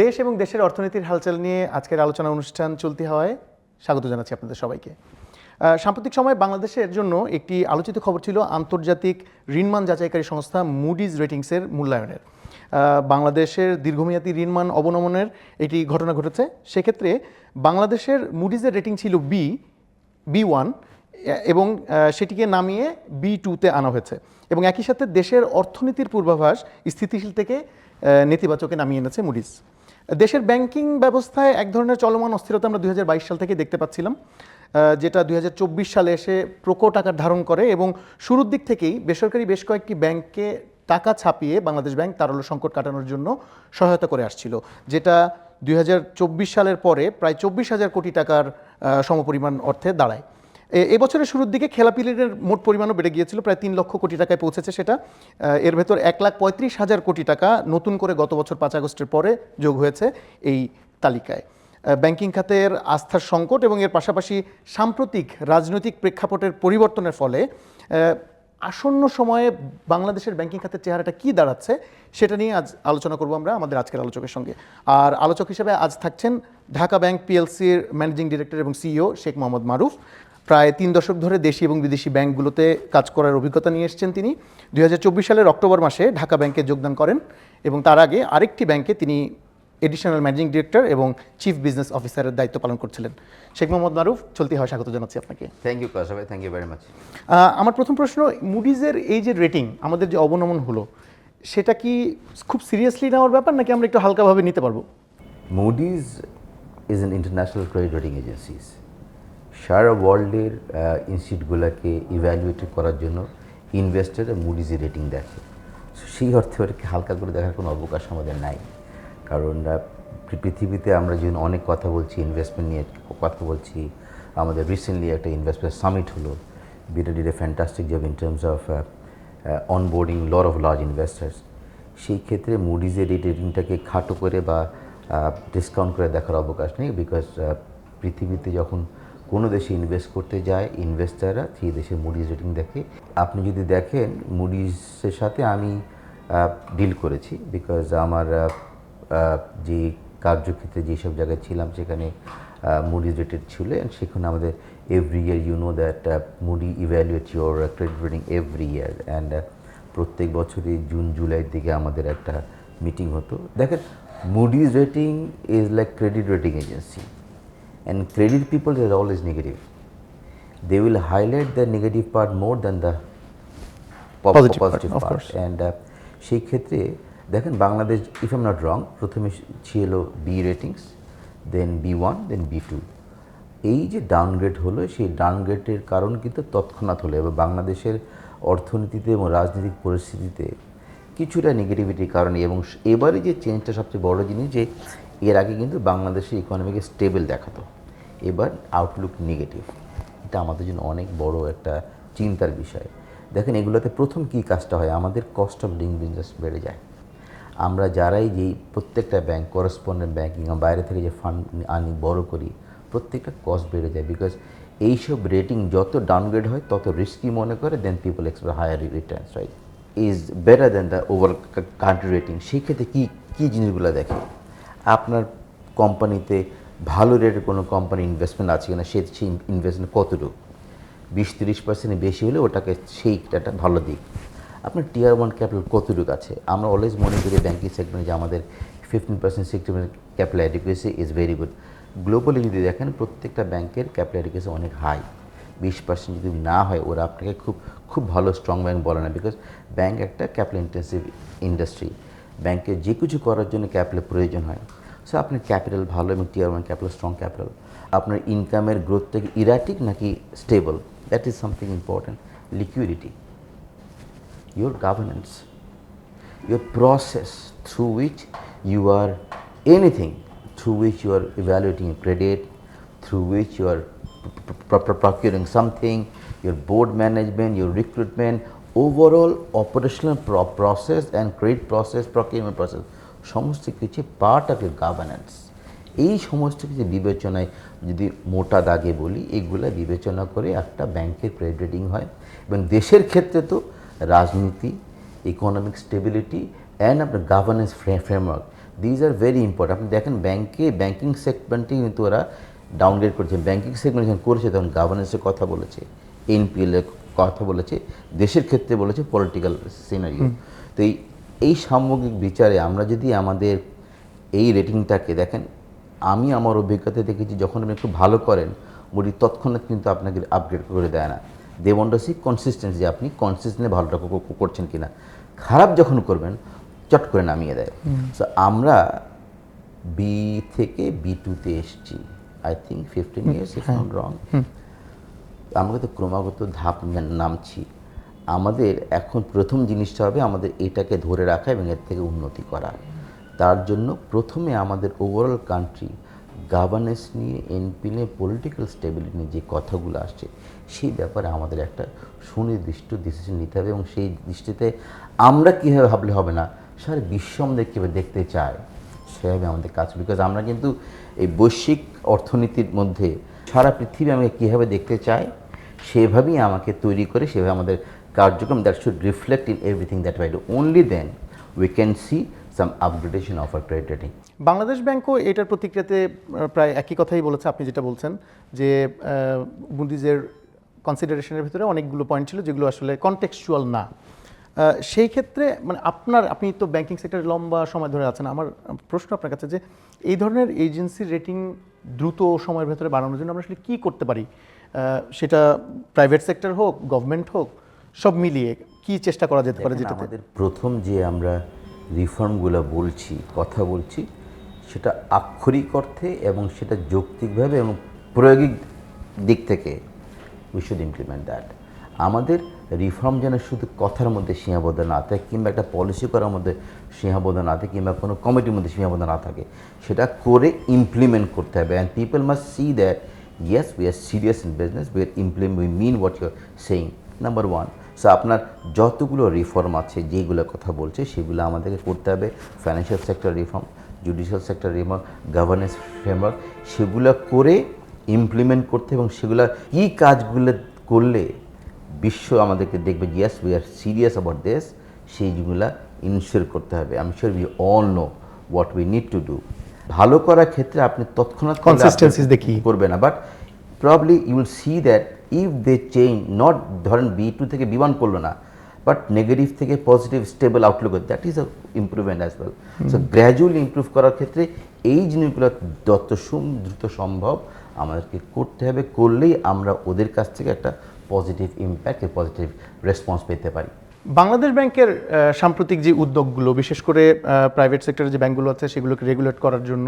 দেশ এবং দেশের অর্থনীতির হালচাল নিয়ে আজকের আলোচনা অনুষ্ঠান চলতি হওয়ায় স্বাগত জানাচ্ছি আপনাদের সবাইকে। সাম্প্রতিক সময়ে বাংলাদেশের জন্য একটি আলোচিত খবর ছিল আন্তর্জাতিক ঋণমান যাচাইকারী সংস্থা মুডিজ রেটিংসের মূল্যায়নের। বাংলাদেশের দীর্ঘমেয়াদী ঋণমান অবনমনের একটি ঘটনা ঘটেছে। সেক্ষেত্রে বাংলাদেশের মুডিজের রেটিং ছিল বি বি ওয়ান এবং সেটিকে নামিয়ে বি টুতে আনা হয়েছে। এবং একই সাথে দেশের অর্থনীতির পূর্বাভাস স্থিতিশীল থেকে নেতিবাচকে নামিয়ে এনেছে মুডিস দেশের ব্যাংকিং ব্যবস্থায় এক ধরনের চলমান অস্থিরতা আমরা দুই হাজার বাইশ সাল থেকে দেখতে পাচ্ছিলাম যেটা দুই হাজার চব্বিশ সালে এসে প্রকট আকার ধারণ করে এবং শুরুর দিক থেকেই বেসরকারি বেশ কয়েকটি ব্যাংকে টাকা ছাপিয়ে বাংলাদেশ ব্যাংক তারল্য সংকট কাটানোর জন্য সহায়তা করে আসছিল, যেটা দুই হাজার চব্বিশ সালের পরে প্রায় চব্বিশ হাজার কোটি টাকার সমপরিমাণ অর্থে দাঁড়ায়। এবছরের শুরুর দিকে খেলাপি ঋণের মোট পরিমাণও বেড়ে গিয়েছিল, প্রায় তিন লক্ষ কোটি টাকায় পৌঁছেছে সেটা। এর ভেতর এক লাখ পঁয়ত্রিশ হাজার কোটি টাকা নতুন করে গত বছর পাঁচ আগস্টের পরে যোগ হয়েছে এই তালিকায়। ব্যাংকিং খাতের আস্থার সংকট এবং এর পাশাপাশি সাম্প্রতিক রাজনৈতিক প্রেক্ষাপটের পরিবর্তনের ফলে আসন্ন সময়ে বাংলাদেশের ব্যাংকিং খাতের চেহারাটা কি দাঁড়াচ্ছে সেটা নিয়ে আজ আলোচনা করব আমরা আমাদের আজকের আলোচকের সঙ্গে। আর আলোচক হিসেবে আজ থাকছেন ঢাকা ব্যাংক পিএলসির ম্যানেজিং ডিরেক্টর এবং সিইও শেখ মোহাম্মদ মারুফ। প্রায় তিন দশক ধরে দেশি এবং বিদেশি ব্যাংকগুলোতে কাজ করার অভিজ্ঞতা নিয়ে এসেছেন তিনি। দুই হাজার চব্বিশ সালের অক্টোবর মাসে ঢাকা ব্যাংকে যোগদান করেন এবং তার আগে আরেকটি ব্যাংকে তিনি এডিশনাল ম্যানেজিং ডিরেক্টর এবং চিফ বিজনেস অফিসারের দায়িত্ব পালন করছিলেন। শেখ মোহাম্মদ মারুফ চলতি হয় স্বাগত জানাচ্ছি আপনাকে। থ্যাংক ইউ কাসা ভাই থ্যাংক ইউ ভেরি মাচ আমার প্রথম প্রশ্ন মুডিজের এই যে রেটিং আমাদের যে অবনমন হলো সেটা কি খুব সিরিয়াসলি নেওয়ার ব্যাপার নাকি আমরা একটু হালকাভাবে নিতে পারব? Moody's is an international credit rating agencies সারা ওয়ার্ল্ডের ইনস্টিটিউটগুলোকে ইভ্যালুয়েট করার জন্য ইনভেস্টার মুডিজের রেটিং দেখে। সেই অর্থে ওটাকে হালকা করে দেখার কোনো অবকাশ আমাদের নাই। কারণ পৃথিবীতে আমরা যেন অনেক কথা বলছি ইনভেস্টমেন্ট নিয়ে কথা বলছি, আমাদের রিসেন্টলি একটা ইনভেস্টমেন্ট সামিট হলো। BIDA did a fantastic job in terms of onboarding lot of large investors সেই ক্ষেত্রে মুডিজের রেটিংটাকে খাটো করে বা ডিসকাউন্ট করে দেখার অবকাশ নেই বিকজ পৃথিবীতে যখন কোনো দেশে ইনভেস্ট করতে যায় ইনভেস্টাররা সেই দেশের মুডিজ রেটিং দেখে। আপনি যদি দেখেন মুডিজের সাথে আমি ডিল করেছি বিকজ আমার যে কার্যক্ষেত্রে যেসব জায়গায় ছিলাম সেখানে মুডিজ রেটেড ছিল অ্যান্ড সেখানে আমাদের every year you know that Moody evaluate your credit rating every year and প্রত্যেক বছরই জুন জুলাইয়ের দিকে আমাদের একটা মিটিং হতো। দেখেন Moody's rating is like credit rating agency and credit people is always negative they will highlight the negative part more than the po- Positive part, positive of part. course. And uh, সেই ক্ষেত্রে দেখেন Bangladesh if I'm not wrong প্রথমে ছিল B ratings then B one then B two এই যে downgrade হলো সেই ডাউনগ্রেডের কারণ কিন্তু তৎক্ষণাৎ হলো এবং বাংলাদেশের অর্থনীতিতে এবং রাজনৈতিক পরিস্থিতিতে কিছুটা নেগেটিভিটির কারণে এবং এবারে যে চেঞ্জটা সবচেয়ে বড় জিনিস যে এর আগে কিন্তু বাংলাদেশের ইকোনমিকে স্টেবল দেখাতো। এবার আউটলুক নেগেটিভ এটা আমাদের জন্য অনেক বড় একটা চিন্তার বিষয়। দেখেন, এগুলোতে প্রথম কী কাজটা হয়? আমাদের কস্ট অফ ডুইং বিজনেস বেড়ে যায়। আমরা যারাই যেই প্রত্যেকটা ব্যাংক করসপন্ডেন্ট ব্যাঙ্কিং বাইরে থেকে যে ফান্ড আনি, বড় করি, প্রত্যেকটা কস্ট বেড়ে যায় বিকজ এইসব রেটিং যত ডাউনগ্রেড হয়, তত রিস্কি মনে করে then people expect higher returns right is better then the over country rating সেই ক্ষেত্রে কী কী জিনিসগুলো দেখে? আপনার কোম্পানিতে ভালো রেটের কোনো কোম্পানি ইনভেস্টমেন্ট আছে কিনা, সে সেই ইনভেস্টমেন্ট কতটুকু? বিশ তিরিশ পার্সেন্ট বেশি হলে ওটাকে সেইটা একটা ভালো দিক। আপনার টিয়ার ওয়ান ক্যাপিটাল কতটুকু আছে? আমরা অলওয়েজ মনে করি ব্যাঙ্কিং সেক্টরে যে আমাদের fifteen percent sixty capital adequacy is very good globally যদি দেখেন, প্রত্যেকটা ব্যাংকের ক্যাপিটাল অ্যাডিকুয়েসি অনেক হাই বিশ পার্সেন্ট যদি না হয়, ওরা আপনাকে খুব খুব ভালো স্ট্রং ব্যাংক বলে না বিকজ ব্যাংক একটা ক্যাপিটাল ইন্টেন্সিভ ইন্ডাস্ট্রি ব্যাংকে যে কিছু করার জন্য ক্যাপিটালের প্রয়োজন হয়। সো আপনার ক্যাপিটাল ভালো এবং tier one capital strong capital আপনার ইনকামের গ্রোথটা কি ইরাটিক নাকি stable that is something important liquidity your governance, your process through which you are anything, through which you are evaluating a credit, through which you are pr- pr- pr- procuring something, your board management, your recruitment, overall operational pro- process and credit process, procurement process, সমস্ত কিছু part of your গাভার্নেন্স এই সমস্ত কিছু বিবেচনায় যদি মোটা দাগে বলি এগুলো বিবেচনা করে একটা ব্যাংকের ক্রেডিট রেটিং হয় এবং দেশের ক্ষেত্রে তো রাজনীতি ইকোনমিক স্টেবিলিটি অ্যান্ড আপনার governance framework these are very important আপনি দেখেন ব্যাংকে ব্যাংকিং সেগমেন্টে কিন্তু ওরা ডাউনগ্রেড করেছে। ব্যাংকিং সেগমেন্ট যখন করেছে তখন গভর্নেন্সের কথা বলেছে এনপিএল এর কথা বলেছে দেশের ক্ষেত্রে বলেছে পলিটিক্যাল সিনারিও তো এই এই সামগ্রিক বিচারে আমরা যদি আমাদের এই রেটিংটাকে দেখেন আমি আমার অভিজ্ঞতা দেখেছি যখন আপনি একটু ভালো করেন বলি তৎক্ষণাৎ কিন্তু আপনাকে আপগ্রেড করে দেয় না। They want to see consistency আপনি কনসিস্টেন্টলি ভালোটা কো- কো- করছেন কিনা। খারাপ যখন করবেন চট করে নামিয়ে দেয়। সো আমরা বি থেকে বি টুতে এসছি। I think fifteen years if not wrong আমরা তো ক্রমাগত ধাপ নামছি। আমাদের এখন প্রথম জিনিসটা হবে আমাদের এটাকে ধরে রাখা এবং এর থেকে উন্নতি করা। তার জন্য প্রথমে আমাদের ওভারঅল কান্ট্রি গভর্নেন্স নিয়ে এনপি নিয়ে পলিটিক্যাল স্টেবিলিটি নিয়ে যে কথাগুলো আসছে, সেই ব্যাপারে আমাদের একটা সুনির্দিষ্ট ডিসিশন নিতে হবে এবং সেই দৃষ্টিতে আমরা কীভাবে ভাবলে হবে না, সারা বিশ্ব আমাদের কীভাবে দেখতে চায়, সেভাবে আমাদের কাজ বিকজ আমরা কিন্তু এই বৈশ্বিক অর্থনীতির মধ্যে সারা পৃথিবী আমাকে কীভাবে দেখতে চায়, সেভাবেই আমাকে তৈরি করে, সেভাবে আমাদের কার্যক্রম that should reflect in everything that I do only then we can see some upgradation of our credit rating Bangladesh ব্যাংকও এটার প্রতিক্রিয়াতে প্রায় একই কথাই বলেছে, আপনি যেটা বলছেন, যে মুদিজের কনসিডারেশনের ভিতরে অনেকগুলো পয়েন্ট ছিল যেগুলো আসলে কনটেক্সচুয়াল না। সেই ক্ষেত্রে মানে আপনার, আপনি তো ব্যাংকিং সেক্টরে লম্বা সময় ধরে আছেন, আমার প্রশ্ন আপনার কাছে যে, এই ধরনের এজেন্সির রেটিং দ্রুত সময়ের ভেতরে বাড়ানোর জন্য আমরা আসলে কী করতে পারি? সেটা প্রাইভেট সেক্টর হোক গভর্নমেন্ট হোক সব মিলিয়ে কি চেষ্টা করা যেতে পারে যেটা আমাদের প্রথম যে আমরা রিফর্মগুলো বলছি কথা বলছি সেটা আক্ষরিক অর্থে এবং সেটা যৌক্তিকভাবে এবং প্রয়োগিক দিক থেকে উই শুড ইমপ্লিমেন্ট দ্যাট আমাদের রিফর্ম যেন শুধু কথার মধ্যে সীমাবদ্ধ না থাকে কিংবা একটা পলিসি করার মধ্যে সীমাবদ্ধ না থাকে কিংবা কোনো কমিটির মধ্যে সীমাবদ্ধ না থাকে সেটা করে ইমপ্লিমেন্ট করতে হবে and people must see that yes we are serious in business we are implement we mean what you're saying number one so আপনার যতগুলো রিফর্ম আছে যেগুলো কথা বলছে সেগুলো আমাদেরকে করতে হবে। Financial sector reform judicial sector reform governance framework সেগুলো করে ইমপ্লিমেন্ট করতে এবং সেগুলো কী কাজগুলো করলে বিশ্ব আমাদেরকে দেখবে yes we are serious about this সেইগুলা ইনশিওর করতে হবে। আমি sure we all know what we need to do ভালো করার ক্ষেত্রে আপনি তৎক্ষণাৎ দেখি। করবে না but probably you will see that if they change not ধরেন বি টু থেকে বি ওয়ান করল না বাট নেগেটিভ থেকে positive stable outlook that is a improvement as well so gradually improve করার ক্ষেত্রে এই জিনিসগুলো যত সুম দ্রুত সম্ভব আমাদেরকে করতে হবে করলেই আমরা ওদের কাছ থেকে একটা পজিটিভ ইম্প্যাক্ট পজিটিভ রেসপন্স পেতে পারি। বাংলাদেশ ব্যাংকের সাম্প্রতিক যে উদ্যোগগুলো, বিশেষ করে প্রাইভেট সেক্টরের যে ব্যাংকগুলো আছে, সেগুলোকে রেগুলেট করার জন্য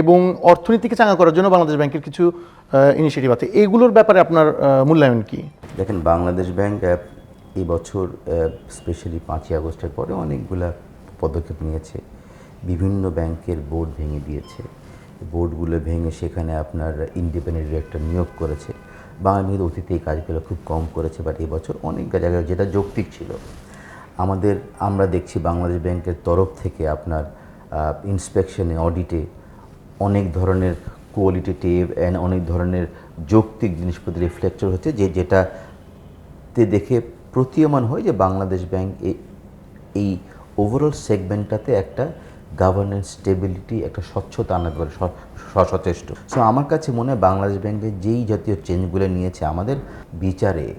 এবং অর্থনীতিকে চাঙা করার জন্য বাংলাদেশ ব্যাংকের কিছু ইনিশিয়েটিভ আছে। এগুলোর ব্যাপারে আপনার মূল্যায়ন কি? দেখেন, বাংলাদেশ ব্যাংক এই বছর স্পেশালি পাঁচই আগস্টের পরে অনেকগুলা পদক্ষেপ নিয়েছে। বিভিন্ন ব্যাংকের বোর্ড ভেঙে দিয়েছে। বোর্ডগুলো ভেঙে সেখানে আপনার ইন্ডিপেন্ডেন্ট ডিরেক্টর নিয়োগ করেছে। ব্যাংকের অতীতে এই কাজগুলো খুব কম করেছে বাট এবছর অনেক জায়গায় যেটা যৌক্তিক ছিল। আমাদের, আমরা দেখছি বাংলাদেশ ব্যাংকের তরফ থেকে আপনার ইন্সপেকশনে অডিটে অনেক ধরনের কোয়ালিটেটিভ অ্যান্ড অনেক ধরনের যৌক্তিক জিনিসপত্র রিফ্লেকচার হচ্ছে, যে যেটাতে দেখে প্রতীয়মান হয় যে বাংলাদেশ ব্যাংক এই ওভারঅল সেগমেন্টটাতে একটা গভর্নেন্স স্টেবিলিটি একটা স্বচ্ছতা স- স- সচেষ্ট। সো আমার কাছে মনে হয় বাংলাদেশ ব্যাংকের যেই জাতীয় চেঞ্জগুলো নিয়েছে, আমাদের বিচারে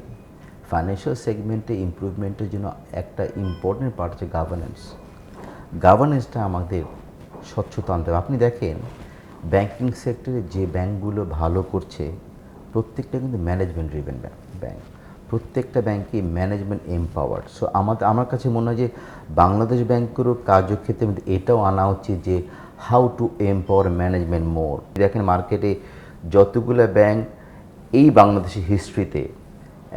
ফাইন্যান্সিয়াল সেগমেন্টে ইমপ্রুভমেন্টের জন্য একটা ইম্পর্টেন্ট পার্ট হচ্ছে গভর্নেন্স গভর্নেন্সটা আমাদের স্বচ্ছতা আনতে হবে। আপনি দেখেন ব্যাংকিং সেক্টরে যে ব্যাংকগুলো ভালো করছে, প্রত্যেকটা কিন্তু ম্যানেজমেন্ট ড্রিভেন ব্যাংক প্রত্যেকটা ব্যাংকই ম্যানেজমেন্ট এমপাওয়ার্ড সো আমাদের আমার কাছে মনে হয় যে বাংলাদেশ ব্যাংকেরও কার্যক্ষেত্রে এটাও আনা উচিত যে how to empower management more দেখেন মার্কেটে যতগুলো ব্যাংক এই বাংলাদেশের হিস্ট্রিতে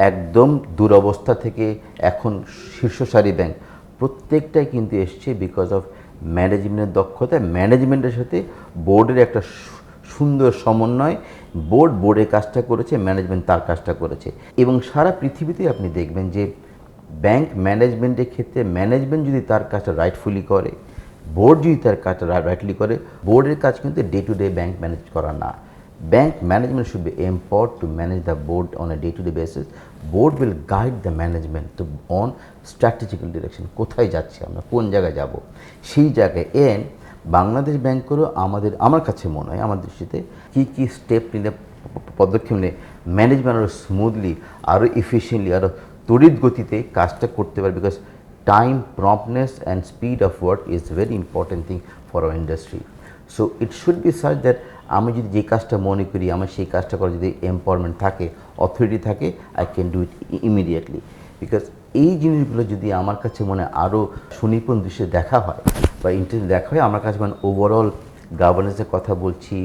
একদম দুরবস্থা থেকে এখন শীর্ষসারি ব্যাংক প্রত্যেকটাই কিন্তু এসছে বিকজ অফ ম্যানেজমেন্টের দক্ষতা ম্যানেজমেন্টের সাথে বোর্ডের একটা সুন্দর সমন্বয়। বোর্ড বোর্ডের কাজটা করেছে, ম্যানেজমেন্ট তার কাজটা করেছে। এবং সারা পৃথিবীতে আপনি দেখবেন যে, ব্যাংক ম্যানেজমেন্টের ক্ষেত্রে ম্যানেজমেন্ট যদি তার কাজটা রাইটফুলি করে, বোর্ড যদি তার কাজটা রাইটলি করে, বোর্ডের কাজ কিন্তু day to day bank manage করা না। Bank management should be empowered to manage the board on a day-to-day basis. Board will guide the management to, on strategical direction. কোথায় যাচ্ছি আমরা? কোন জায়গায় যাব? সেই জায়গায় এন বাংলাদেশ ব্যাংকেরও আমাদের, আমার কাছে মনে হয়, আমার দৃষ্টিতে কী কী স্টেপ নিলে, পদক্ষেপ নিলে ম্যানেজমেন্ট আরও স্মুথলি আরও এফিসিয়েন্টলি আরও তড়িৎ গতিতে কাজটা করতে পারে? Because time promptness and speed of work is very important thing for our industry so it should be such that আমি যদি যে কাজটা মনে করি, আমার সেই কাজটা করার যদি এম্পাওয়ারমেন্ট থাকে অথরিটি থাকে I can do it immediately because এই জিনিসগুলো যদি আমার কাছে মনে আরও সুনিপুণ দৃশ্যে দেখা হয় বা ইন্টারনেট দেখা হয়, আমার কাছে মানে ওভারঅল গভর্নেন্সের কথা বলছি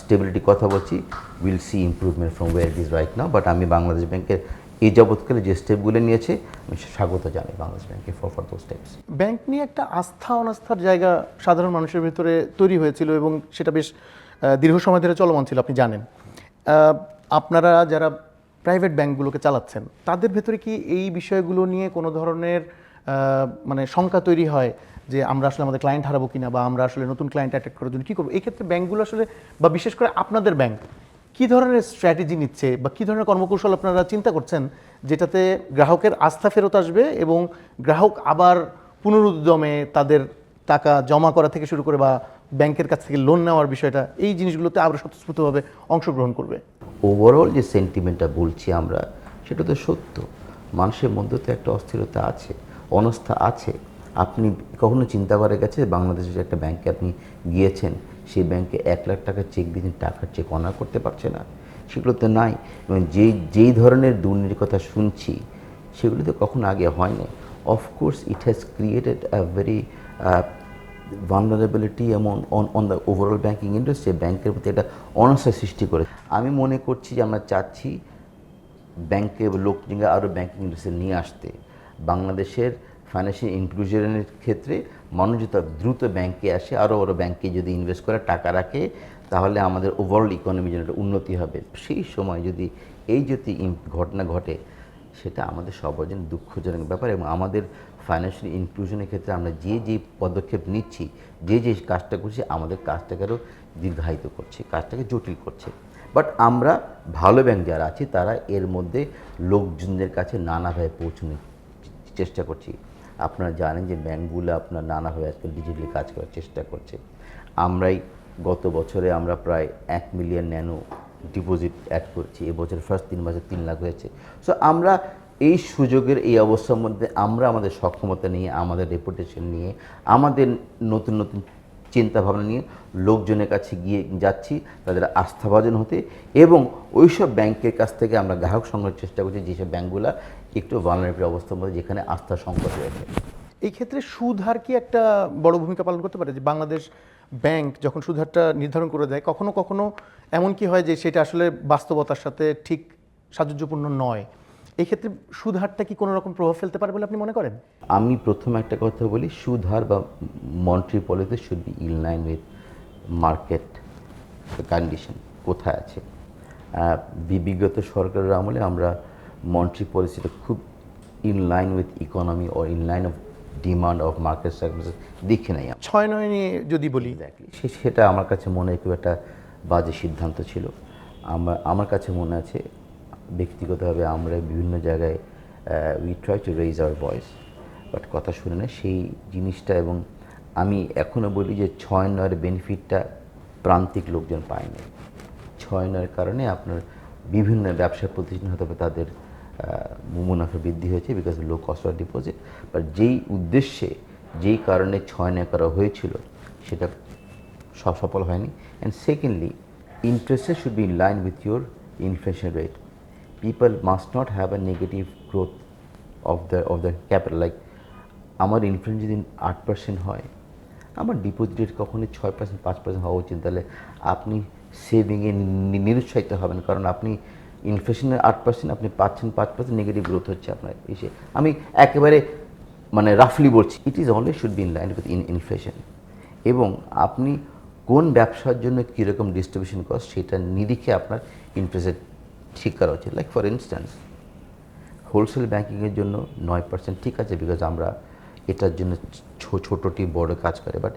স্টেবিলিটির কথা বলছি will see improvement from where it is right now but আমি বাংলাদেশ ব্যাংকের এই যাবৎকালে যে স্টেপগুলো নিয়েছে, আমি স্বাগত জানাই বাংলাদেশ ব্যাংকে for for though steps bank নিয়ে একটা আস্থা, অনাস্থার জায়গা সাধারণ মানুষের ভিতরে তৈরি হয়েছিল এবং সেটা বেশ দীর্ঘ সময় ধরে চলমান ছিল, আপনি জানেন। আপনারা যারা প্রাইভেট ব্যাংকগুলোকে চালাচ্ছেন। তাদের ভেতরে কি এই বিষয়গুলো নিয়ে কোনো ধরনের মানে শঙ্কা তৈরি হয় যে আমরা আসলে আমাদের ক্লায়েন্ট হারাবো কিনা বা আমরা আসলে নতুন ক্লায়েন্ট অ্যাট্রাক্ট করার জন্য কী করব? এই ক্ষেত্রে ব্যাংকগুলো আসলে, বা বিশেষ করে আপনাদের ব্যাংক, কী ধরনের স্ট্র্যাটেজি নিচ্ছে বা কী ধরনের কর্মকৌশল আপনারা চিন্তা করছেন যেটাতে গ্রাহকের আস্থা ফেরত আসবে এবং গ্রাহক আবার পুনরুদ্যমে তাদের টাকা জমা করা থেকে শুরু করে বা ব্যাংকের কাছ থেকে লোন নেওয়ার বিষয়টা, এই জিনিসগুলোতে আরও স্বতঃস্ফূর্তভাবে অংশগ্রহণ করবে। ওভারঅল যে সেন্টিমেন্টটা বলছি আমরা সেটা তো সত্য। মানুষের মধ্যে তো একটা অস্থিরতা আছে, অনস্থা আছে। আপনি কখনো চিন্তা করে গেছে বাংলাদেশের একটা ব্যাংকে আপনি গিয়েছেন, সেই ব্যাংকে এক লাখ টাকা চেক দিয়েছেন টাকার চেক অনার করতে পারছে না? সেগুলো তো নাই। এবং যেই যেই ধরনের দুর্নীতির কথা শুনছি, সেগুলো তো কখনো আগে হয়নি। Of course it has created a very vulnerability এমন on on the overall banking industry ব্যাংকের প্রতি একটা অনস্থা সৃষ্টি করে। আমি মনে করছি যে আমরা চাচ্ছি ব্যাংকে লোক নিয়ে আরও ব্যাঙ্কিং ইন্ডাস্ট্রি নিয়ে আসতে। বাংলাদেশের ফাইন্যান্সিয়াল ইনক্লুশনের ক্ষেত্রে মানুষ যদি দ্রুত ব্যাংকে আসে আরও আরও ব্যাংকে যদি ইনভেস্ট করে, টাকা রাখে, তাহলে আমাদের ওভারঅল ইকোনমি যেন একটা উন্নতি হবে। সেই সময় যদি এই যদি ঘটনা ঘটে, সেটা আমাদের সবার জন্য দুঃখজনক ব্যাপার এবং আমাদের ফাইন্যান্সিয়াল ইনক্লুশনের ক্ষেত্রে আমরা যে যে পদক্ষেপ নিচ্ছি, যে যে কাজটা করছি, আমাদের কাজটাকে আরও দীর্ঘায়িত করছে, কাজটাকে জটিল করছে। বাট আমরা ভালো ব্যাংক যারা আছি, তারা এর মধ্যে লোকজনদের কাছে নানাভাবে পৌঁছানোর চেষ্টা করছি। আপনারা জানেন যে ব্যাংকগুলো আপনার নানাভাবে আজকাল ডিজিটালি কাজ করার চেষ্টা করছে। আমরাই গত বছরে আমরা প্রায় এক মিলিয়ন ন্যানো ডিপোজিট অ্যাড করছি, এবছর ফার্স্ট তিন মাসে তিন লাখ হয়েছে। সো আমরা এই সুযোগের এই অবস্থার মধ্যে আমরা আমাদের সক্ষমতা নিয়ে, আমাদের রেপুটেশন নিয়ে, আমাদের নতুন নতুন চিন্তা ভাবনা নিয়ে লোকজনের কাছে গিয়ে যাচ্ছি, তাদের আস্থাভাজন হতে এবং ওইসব ব্যাংকের কাছ থেকে আমরা গ্রাহক সংগ্রহের চেষ্টা করছি, যেসব ব্যাংকগুলো একটু ভালনারেবল অবস্থার মধ্যে যেখানে আস্থা সংকট রয়েছে। এই ক্ষেত্রে সুদ হার কি একটা বড় ভূমিকা পালন করতে পারে? যে বাংলাদেশ ব্যাংক যখন সুদ হারটা নির্ধারণ করে দেয়, কখনো কখনো এমন কি হয় যে সেটা আসলে বাস্তবতার সাথে ঠিক সাযুজ্যপূর্ণ নয়? এই ক্ষেত্রে সুদ হারটা কি কোনো রকম প্রভাব ফেলতে পারে বলে আপনি মনে করেন? আমি প্রথম একটা কথা বলি সুধার বা monetary policy should be in line with market condition কোথায় আছে? বিগত সরকারের আমলে আমরা মন্ট্রি পলিসিটা খুব in line with economy O in line of demand of market services দেখে নাই। ছয় নয় নিয়ে যদি বলি। এক্স্যাক্টলি সেটা আমার কাছে মনে হয় খুব একটা বাজে সিদ্ধান্ত ছিল। আমার আমার কাছে মনে আছে ব্যক্তিগতভাবে আমরা বিভিন্ন জায়গায় we try to raise our voice but কথা শুনে না, সেই জিনিসটা এবং আমি এখনও বলি যে ছয় নয়ের বেনিফিটটা প্রান্তিক লোকজন পায়নি। ছয় নয়ের কারণে আপনার বিভিন্ন ব্যবসা প্রতিষ্ঠান হতে হবে তাদের মুনাফা বৃদ্ধি হয়েছে because low cost of deposit but যেই উদ্দেশ্যে, যেই কারণে ছয় নয় করা হয়েছিল, সেটা সফল হয়নি। And secondly interest should be in line with your inflation rate people must not have a negative growth of the of the capital like আমার ইনফ্লেশন যদি আট পার্সেন্ট হয়, আমার ডিপোজিট কখনোই ছয় পার্সেন্ট পাঁচ পার্সেন্ট হওয়া উচিত। তাহলে আপনি সেভিংয়ে নিরুৎসাহিত হবেন। কারণ আপনি ইনফ্লেশনের আট পার্সেন্ট আপনি পাচ্ছেন পাঁচ পার্সেন্ট নেগেটিভ গ্রোথ হচ্ছে আপনার। এসে আমি একেবারে মানে রাফলি বলছি it is always should be in line with in inflation এবং আপনি কোন ব্যবসার জন্য কীরকম ডিস্ট্রিবিউশন কস্ট সেটা নিরিখে আপনার ইন্টারেস্ট ঠিক করা উচিত। লাইক ফর ইনস্ট্যান্স হোলসেল ব্যাঙ্কিংয়ের জন্য নয় পার্সেন্ট ঠিক আছে বিকজ আমরা এটার জন্য ছোটোটি বড় কাজ করে। But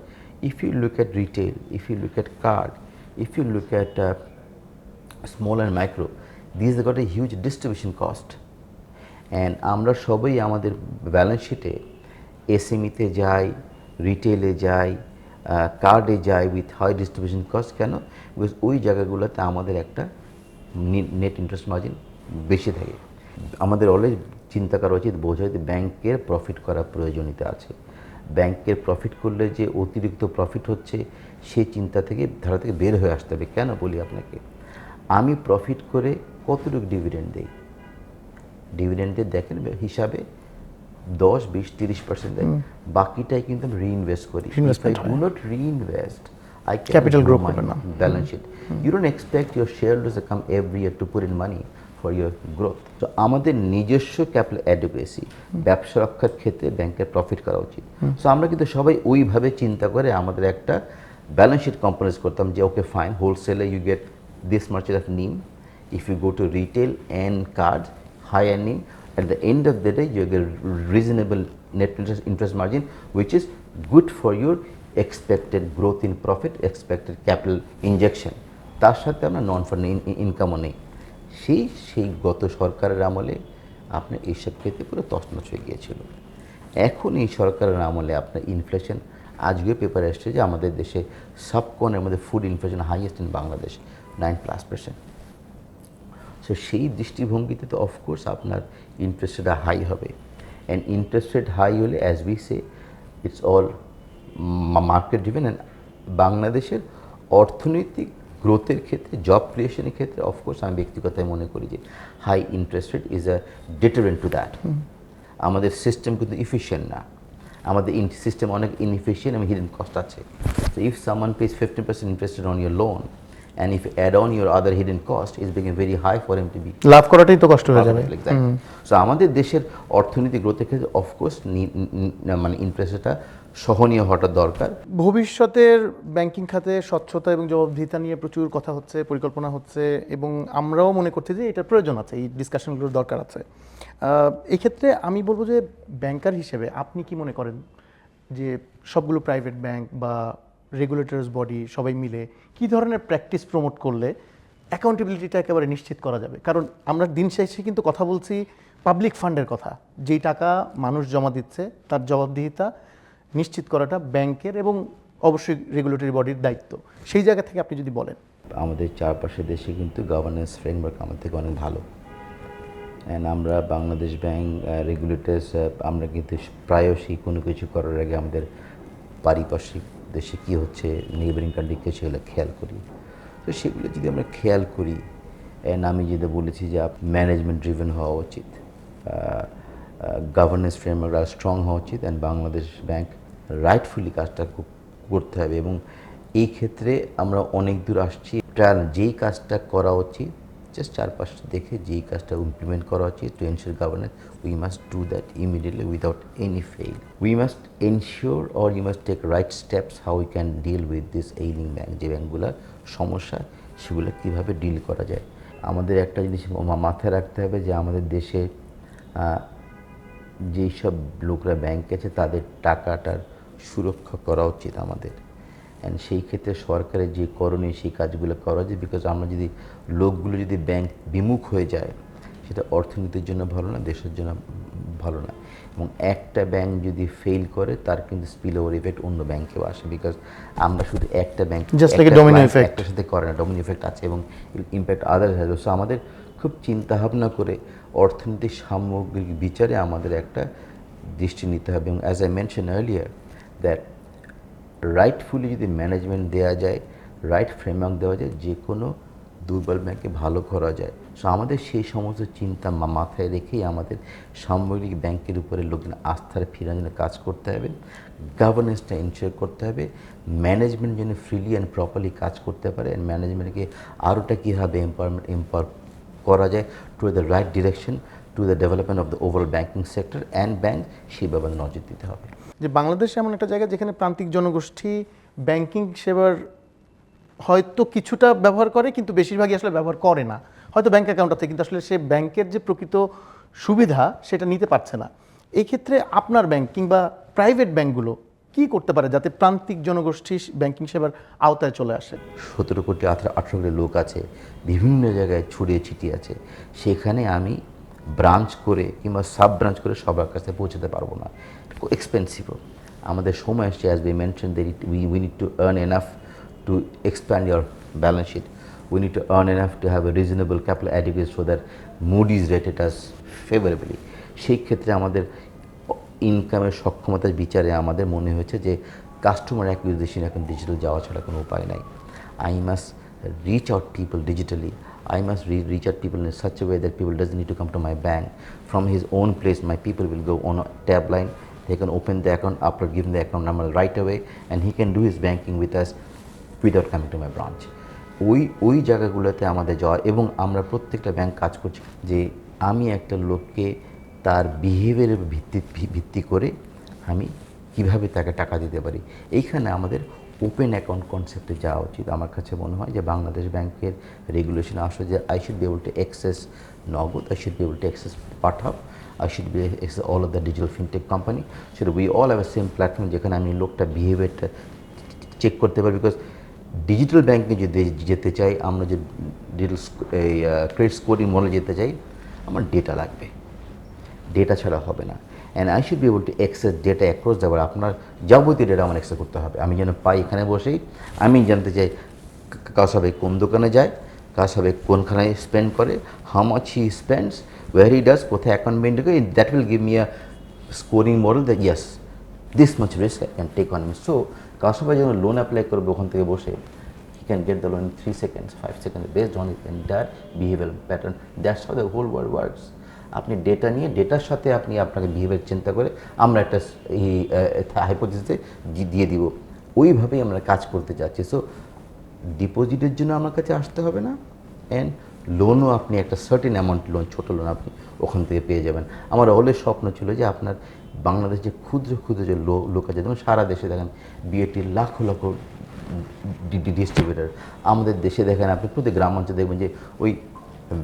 if you look at retail if you look at card if you look at small and micro this got a huge distribution cost and আমরা সবাই আমাদের ব্যালেন্স শিটে এসএমইতে যাই রিটেলে যাই কার্ডে যাই উইথ হাই ডিস্ট্রিবিউশন কস্ট কেন? বিকজ ওই জায়গাগুলোতে আমাদের একটা নেট ইন্টারেস্ট মার্জিন বেশি থাকে। আমাদের অলওয়েজ চিন্তা করা উচিত বোঝা উচিত ব্যাংকের প্রফিট করার প্রয়োজনীয়তা আছে। ব্যাংকের প্রফিট করলে যে অতিরিক্ত প্রফিট হচ্ছে সেই চিন্তা থেকে ধারা থেকে বের হয়ে আসতে হবে। কেন বলি আপনাকে? আমি প্রফিট করে কতটুকু ডিভিডেন্ড দেই? ডিভিডেন্ডের দেখেন হিসাবে দশ বিশ তিরিশ পার্সেন্ট দেয়। বাকিটাই কিন্তু আমি রিইনভেস্ট করি। Do not reinvest I Capital grow না। balance sheet. You don't expect your shareholders to come every year to put in money for your growth. তো আমাদের নিজস্ব ক্যাপিটাল অ্যাডুকেসি ব্যবসা রক্ষার ক্ষেত্রে ব্যাংকের প্রফিট করা উচিত সো আমরা কিন্তু সবাই ওইভাবে চিন্তা করে আমাদের একটা ব্যালেন্স শিট কম্পোজ করতাম যে ওকে ফাইন হোলসেলে you get this march of NIM if you go to retail and card high and NIM at the end of the day you get reasonable net interest, interest margin which is good for your expected growth in profit expected capital injection. তার সাথে আমরা নন fund ইনকামও নেই। সেই সেই গত সরকারের আমলে আপনার এইসব ক্ষেত্রে পুরো তছনছ হয়ে গিয়েছিল। এখন এই সরকারের আমলে আপনার ইনফ্লেশন আজকে পেপারে এসছে যে আমাদের দেশে সাবকনের মধ্যে food inflation highest in Bangladesh nine plus percent so সেই দৃষ্টিভঙ্গিতে তো অফকোর্স আপনার ইন্টারেস্ট রেটটা হাই হবে। অ্যান্ড ইন্টারেস্ট রেট হাই হলে as we say it's all market driven and বাংলাদেশের অর্থনৈতিক গ্রোথের ক্ষেত্রে জব ক্রিয়েশনের ক্ষেত্রে অফকোর্স আমি ব্যক্তিগতভাবে মনে করি যে high interest rate is a deterrent to that আমাদের সিস্টেম কিন্তু ইফিশিয়েন্ট না। আমাদের সিস্টেম অনেক ইনএফিশিয়েন্ট এবং হিডেন কস্ট আছে। So if someone pays fifteen percent interested on your loan and if you on your other hidden cost, it's becoming very high for him to be লাভ করাটাই তো কষ্ট হয়ে যাবে। সো আমাদের দেশের অর্থনৈতিক গ্রোথের ক্ষেত্রে অফকোর্স মানে ইন্টারেস্টটা সহনীয় হওয়াটা দরকার। ভবিষ্যতের ব্যাংকিং খাতে স্বচ্ছতা এবং জবাবদিহিতা নিয়ে প্রচুর কথা হচ্ছে, পরিকল্পনা হচ্ছে এবং আমরাও মনে করছি যে এটার প্রয়োজন আছে, এই ডিসকাশনগুলোর দরকার আছে। এক্ষেত্রে আমি বলব যে ব্যাংকার হিসেবে আপনি কি মনে করেন যে সবগুলো প্রাইভেট ব্যাংক বা রেগুলেটরস বডি সবাই মিলে কি ধরনের প্র্যাকটিস প্রমোট করলে অ্যাকাউন্টেবিলিটিটা একেবারে নিশ্চিত করা যাবে? কারণ আমরা দিন শেষে কিন্তু কথা বলছি পাবলিক ফান্ডের কথা। যেই টাকা মানুষ জমা দিচ্ছে, তার জবাবদিহিতা নিশ্চিত করাটা ব্যাংকের এবং অবশ্যই রেগুলেটরি বডির দায়িত্ব। সেই জায়গা থেকে আপনি যদি বলেন। আমাদের চারপাশে দেশে কিন্তু গভর্নেন্স ফ্রেমওয়ার্ক আমাদের থেকে অনেক ভালো। অ্যান্ড আমরা বাংলাদেশ ব্যাংক রেগুলেটার্স আমরা কিন্তু প্রায়শই কোনো কিছু করার আগে আমাদের পারিপার্শ্বিক দেশে কী হচ্ছে নেইবারিং কান্ট্রিকে সেগুলো খেয়াল করি। তো সেগুলো যদি আমরা খেয়াল করি অ্যান্ড আমি যেটা বলেছি যে ম্যানেজমেন্ট ড্রিভেন হওয়া উচিত। গভর্নেন্স ফ্রেমওয়ার্ক স্ট্রং হওয়া উচিত। অ্যান্ড বাংলাদেশ ব্যাংক রাইটফুলি কাজটা করতে হবে এবং এই ক্ষেত্রে আমরা অনেক দূর আসছি। যেই কাজটা করা উচিত জাস্ট চারপাশটা দেখে যেই কাজটা ইমপ্লিমেন্ট করা উচিত to ensure governance we must do that immediately without any fail we must ensure or you must take right steps how we can deal with this ailing bank যে ব্যাংকগুলোর সমস্যা, সেগুলো কীভাবে ডিল করা যায়। আমাদের একটা জিনিস মাথায় রাখতে হবে যে আমাদের দেশে যেই সব লোকরা ব্যাংকে আছে তাদের টাকাটার সুরক্ষা করা উচিত আমাদের। অ্যান্ড সেই ক্ষেত্রে সরকারের যে করণীয় সেই কাজগুলো করা উচিত বিকজ আমরা যদি লোকগুলো যদি ব্যাংক বিমুখ হয়ে যায় সেটা অর্থনীতির জন্য ভালো না দেশের জন্য ভালো না। এবং একটা ব্যাংক যদি ফেল করে তার কিন্তু স্পিল ওভার ইফেক্ট অন্য ব্যাংকেও আসে বিকজ আমরা শুধু একটা ব্যাংক একটার সাথে করে না ডমিনো ইফেক্ট আছে এবং ইম্প্যাক্ট আদার্স আছে সো আমাদের খুব চিন্তা ভাবনা করে অর্থনীতির সামগ্রিক বিচারে আমাদের একটা দৃষ্টি নিতে হবে। এবং as I mention earlier that rightfully যদি ম্যানেজমেন্ট দেওয়া যায় রাইট ফ্রেমওয়ার্ক দেওয়া যায়, যে কোনো দুর্বল ব্যাংকে ভালো করা যায়। সো আমাদের সেই সমস্ত চিন্তা মাথায় রেখেই আমাদের সামগ্রিক ব্যাংকের উপরে লোকজন আস্থার ফিরানোর জন্য কাজ করতে হবে গভর্নেন্সটা ইনশিওর করতে হবে ম্যানেজমেন্ট যেন ফ্রিলি অ্যান্ড প্রপারলি কাজ করতে পারে অ্যান্ড ম্যানেজমেন্টকে আরোটা কীভাবে এম্পাওয়ারমেন্ট এম্পাওয়ার করা যায় to the right direction to the development of the overall banking sector and bank সেই ব্যাপারে নজর দিতে হবে। যে বাংলাদেশ এমন একটা জায়গা যেখানে প্রান্তিক জনগোষ্ঠী ব্যাংকিং সেবার হয়তো কিছুটা ব্যবহার করে, কিন্তু বেশিরভাগই আসলে ব্যবহার করে না। হয়তো ব্যাংক অ্যাকাউন্ট আছে, কিন্তু আসলে সে ব্যাংকের যে প্রকৃত সুবিধা সেটা নিতে পারছে না। এই ক্ষেত্রে আপনার ব্যাংক কিংবা প্রাইভেট ব্যাংকগুলো কি করতে পারে যাতে প্রান্তিক জনগোষ্ঠী ব্যাংকিং সেবার আওতায় চলে আসে? সতেরো কোটি আঠারো কোটি লোক আছে, বিভিন্ন জায়গায় ছড়িয়ে ছিটিয়ে আছে। সেখানে আমি ব্রাঞ্চ করে কিংবা সাব ব্রাঞ্চ করে সবার কাছে পৌঁছাতে পারব না। এক্সপেন্সিভও আমাদের সময় আসছে as we mention that we we need to earn enough to expand your balance sheet we need to earn enough to have a reasonable capital adequate so that Moody's rated us favourably সেই ক্ষেত্রে আমাদের ইনকামের সক্ষমতার বিচারে আমাদের মনে হয়েছে যে কাস্টমার অ্যাকুইজিশন এখন ডিজিটাল যাওয়া ছাড়া কোনো উপায় নাই। I must reach out people digitally. I must re- reach out people in such a way that people doesn't need to come to my bank. From his own place, my people will go on a tab. They can open the account after giving the account number right away, and he can do his banking with us without coming to my branch. ওই ওই জায়গাগুলোতে আমাদের যাওয়া এবং আমরা প্রত্যেকটা bank কাজ করছি যে আমি একটা লোককে তার বিহেভিয়ারের ভিত্তি ভিত্তি করে আমি কীভাবে তাকে টাকা দিতে পারি। এইখানে আমাদের ওপেন অ্যাকাউন্ট কনসেপ্টে যাওয়া উচিত। আমার কাছে মনে হয় যে বাংলাদেশ ব্যাংকের রেগুলেশন আসলে যে I should be able to access Nagad I should be able to access Pathao. I should be all of the digital fintech company সেটা we all have same platform যেখানে আমি লোকটা বিহেভিয়ারটা চেক করতে পারি বিকজ ডিজিটাল ব্যাংকে যদি যেতে চাই, আমরা যে ডিজিটাল এই ক্রেডিট স্কোরিং মডেলে যেতে চাই, আমার ডেটা লাগবে। ডেটা ছাড়া হবে না। And I should be able to access data across যাবার আপনার যাবতীয় ডেটা আমার অ্যাক্সেস করতে হবে। আমি যেন পাই এখানে বসেই, আমি জানতে চাই কার সবাই কোন দোকানে যায়, কার সবাই কোনখানে স্পেন্ড করে how much he spends does কোথায় অ্যাকাউন্ট মেনটেন করে that will give me a scoring model that says this much risk I can take on me so কার সবাই যখন লোন অ্যাপ্লাই করবে ওখান থেকে বসে he can get the loan in three seconds, five seconds, based on his entire behavioral pattern. That's how the whole world works. আপনি data নিয়ে ডেটার সাথে আপনি আপনাকে বিহেভিয়ার চিন্তা করে আমরা একটা হাইপোথিসে দিয়ে দিব ওইভাবেই আমরা কাজ করতে চাচ্ছি সো ডিপোজিটের জন্য আমার কাছে আসতে হবে না অ্যান্ড লোনও আপনি একটা সার্টেন অ্যামাউন্ট লোন ছোটো লোন আপনি ওখান থেকে পেয়ে যাবেন। আমার অলরেজ স্বপ্ন ছিল যে আপনার বাংলাদেশ যে ক্ষুদ্র ক্ষুদ্র যে লোক আছে, যেমন সারা দেশে দেখেন বিএটির লাখো, লাখ ডিস্ট্রিবিউটার আমাদের দেশে দেখেন আপনি, প্রতি গ্রাম অঞ্চলে দেখবেন যে ওই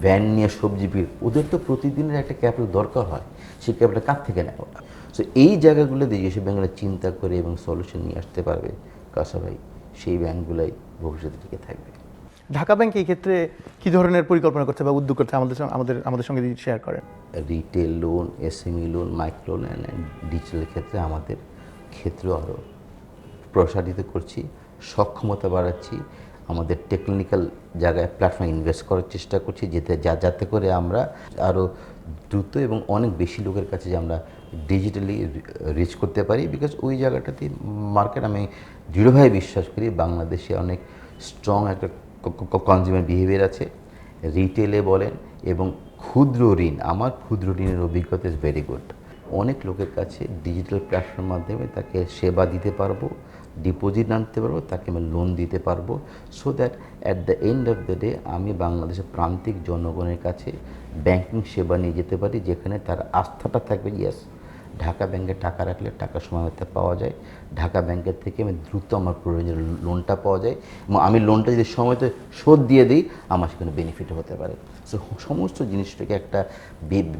ভ্যান নিয়ে সবজি ভিড় ওদের তো প্রতিদিনের একটা ক্যাপিটাল দরকার হয়। সেই ক্যাপিটাল কার থেকে নেওয়া সো এই জায়গাগুলো দিয়ে যেসব ব্যাংকগুলো চিন্তা করে এবং সলিউশন নিয়ে আসতে পারবে। কাসা ভাই, সেই ব্যাংকগুলাই ভবিষ্যতে টিকে থাকবে। ঢাকা ব্যাংক এই ক্ষেত্রে কি ধরনের পরিকল্পনা করছে বা উদ্যোগ করছে আমাদের আমাদের আমাদের সঙ্গে শেয়ার করেন? Retail loan SME loan micro loan digital ক্ষেত্রে আমাদের ক্ষেত্র আরও প্রসারিত করছি, সক্ষমতা বাড়াচ্ছি, আমাদের টেকনিক্যাল জায়গায় প্ল্যাটফর্মে ইনভেস্ট করার চেষ্টা করছি, যেতে যা যাতে করে আমরা আরও দ্রুত এবং অনেক বেশি লোকের কাছে যে আমরা ডিজিটালি রিচ করতে পারি বিকজ ওই জায়গাটাতে মার্কেট আমি দৃঢ়ভাবে বিশ্বাস করি, বাংলাদেশে অনেক স্ট্রং একটা কনজিউমার বিহেভিয়ার আছে। রিটেলে বলেন এবং ক্ষুদ্র ঋণ, আমার ক্ষুদ্র ঋণের অভিজ্ঞতা ইজ ভেরি গুড অনেক লোকের কাছে ডিজিটাল প্ল্যাটফর্মের মাধ্যমে তাকে সেবা দিতে পারব ডিপোজিট আনতে পারব, তাকে আমি লোন দিতে পারব so that at the end of the day আমি বাংলাদেশের প্রান্তিক জনগণের কাছে ব্যাংকিং সেবা নিয়ে যেতে পারি, যেখানে তার আস্থাটা থাকবে ইয়েস ঢাকা ব্যাংকে টাকা রাখলে টাকা সময় মতো পাওয়া যায় ঢাকা ব্যাংকের থেকে আমি দ্রুত আমার প্রয়োজনীয় লোনটা পাওয়া যায় এবং আমি লোনটা যদি সময়তে শোধ দিয়ে দিই, আমার সেখানে বেনিফিট হতে পারে সো সমস্ত জিনিসটাকে একটা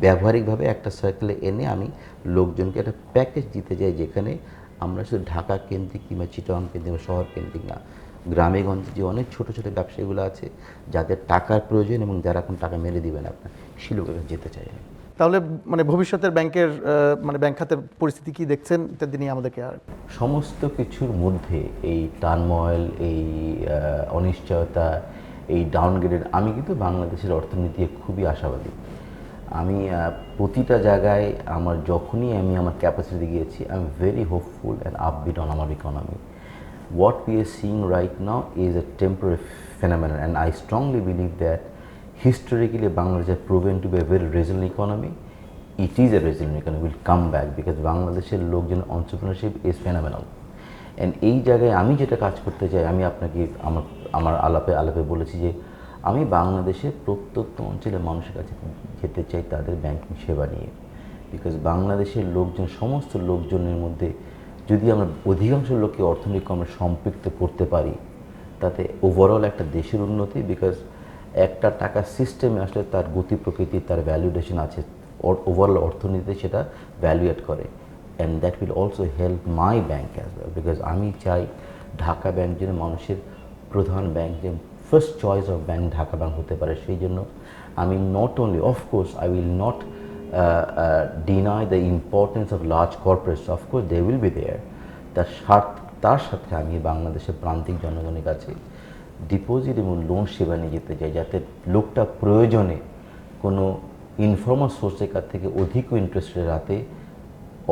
ব্যবহারিকভাবে একটা সার্কেলে এনে আমি লোকজনকে একটা প্যাকেজ দিতে যাই যেখানে আমরা শুধু ঢাকা কেন্দ্রিক কিংবা চিটং কেন্দ্রিক শহর কেন্দ্রিক না, গ্রামে গঞ্জে যে অনেক ছোটো ছোটো ব্যবসায়ীগুলো আছে, যাদের টাকার প্রয়োজন এবং যারা এখন টাকা মেরে দিবেন আপনার সেই লোকের যেতে চাই আমি। তাহলে মানে ভবিষ্যতের ব্যাংকের মানে ব্যাংক খাতের পরিস্থিতি কি দেখছেন? ইত্যাদি নিয়ে আমাদেরকে আর সমস্ত কিছুর মধ্যে এই টার্ময়েল এই অনিশ্চয়তা, এই ডাউনগ্রেডেড আমি কিন্তু বাংলাদেশের অর্থনীতি খুবই আশাবাদী। আমি প্রতিটা জায়গায় আমার যখনই আমি আমার ক্যাপাসিটি গিয়েছি I am very hopeful and upbeat on আমার economy what we are seeing right now is a temporary phenomenon and i strongly believe that historically, bangladesh has proven to be a very resilient economy. It is a resilient economy. Will come back because বাংলাদেশের লোকজন entrepreneurship is phenomenal. And এই জায়গায় আমি যেটা কাজ করতে চাই, আমি আপনাকে আমার আমার আলাপে আলাপে বলেছি যে আমি বাংলাদেশের প্রত্যন্ত অঞ্চলের মানুষের কাছে যেতে চাই তাদের ব্যাংকিং সেবা নিয়ে। বিকজ বাংলাদেশের লোকজন, সমস্ত লোকজনের মধ্যে যদি আমরা অধিকাংশ লোককে অর্থনৈতিক আমরা সম্পৃক্ত করতে পারি, তাতে ওভারঅল একটা দেশের উন্নতি বিকজ একটা টাকা সিস্টেমে আসলে তার গতি প্রকৃতি তার ভ্যালুডেশন আছে ওভারঅল অর্থনীতিতে সেটা ভ্যালুয়েট করে and that will also help my bank as well because আমি চাই ঢাকা ব্যাংক যেন মানুষের প্রধান ব্যাংক যে first choice of bank Dhaka bank হতে পারে সেই জন্য আমি not only of course I will not deny the importance of large large corporates. Of course, they will তার স্বার্থ তার সাথে আমি বাংলাদেশের প্রান্তিক জনগণের কাছে ডিপোজিট এবং লোন সেবা নিয়ে যেতে চাই, যাতে লোকটা প্রয়োজনে কোনো ইনফর্মাল সোর্সের কাছ থেকে অধিক ইন্টারেস্টের রাতে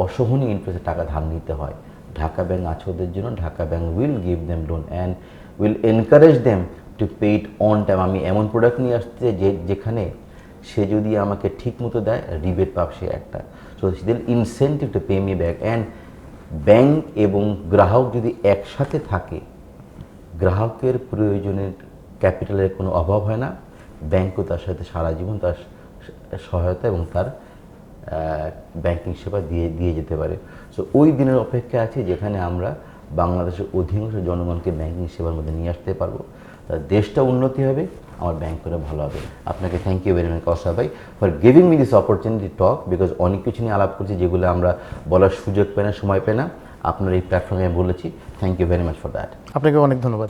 অসহনীয় ইন্টারেস্টে টাকা ধার নিতে হয়। ঢাকা ব্যাংক আছে ওদের জন্য, Dhaka bank will give them loan and will encourage them to pay it on time আমি এমন প্রোডাক্ট নিয়ে আসতে যে, যেখানে সে যদি আমাকে ঠিক মতো দেয় রিবেট পাব সে একটা। So deal incentive to pay me back and bank এবং গ্রাহক যদি একসাথে থাকে গ্রাহকের প্রয়োজনের ক্যাপিটালের কোনো অভাব হয় না। ব্যাংকও তার সাথে সারা জীবন তার সহায়তা এবং তার ব্যাংকিং সেবা দিয়ে দিয়ে যেতে পারে। সো ওই দিনের অপেক্ষা আছে যেখানে আমরা বাংলাদেশের অধিকাংশ জনগণকে ব্যাংকিং সেবার মধ্যে নিয়ে আসতে পারব। তার দেশটা উন্নতি হবে, আমার ব্যাংক করে ভালো হবে। আপনাকে থ্যাংক ইউ ভেরি মাচ কসা ভাই for giving me this opportunity talk because অনেক কিছু নিয়ে আলাপ করছি যেগুলো আমরা বলার সুযোগ পাই না, সময় পাই না। আপনার এই প্ল্যাটফর্মে বলেছি thank you very much for that আপনাকে অনেক ধন্যবাদ।